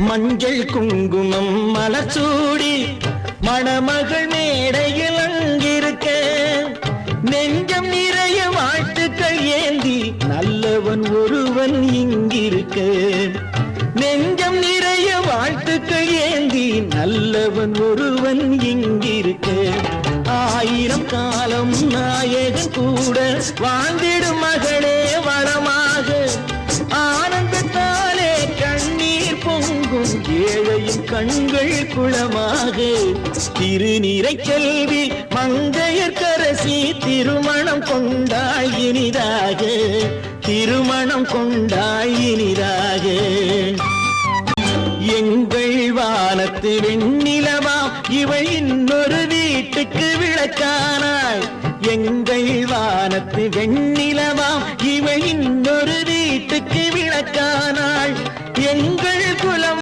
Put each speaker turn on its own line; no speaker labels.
மஞ்சள் குங்குமம் மலச்சூடி மணமகள் மேடையில் அங்கிருக்க. நெஞ்சம் நிறைய வாழ்த்துக்கள் ஏந்தி நல்லவன் ஒருவன் இங்கிருக்க. நெஞ்சம் நிறைய வாழ்த்துக்கள் ஏந்தி நல்லவன் ஒருவன் இங்கிருக்க. ஆயிரம் காலம் நாயகன் கூட வாழ்ந்திடும் ஆகும் ஏழையின் கண்கள் குளமாக. திருநீரை செல்வி மங்கையர்க்கரசி திருமணம் கொண்டாள் இனிதாக. திருமணம் கொண்டாள் இனிதாக. எங்கள் வானத்து வெண்ணிலவா இவள் இன்னொரு வீட்டுக்கு விளக்கானாள். எங்கள் வானத்து வெண்ணிலவா இவள் இன்னொரு வீட்டுக்கு விளக்கானாள். எங்கள் குலம்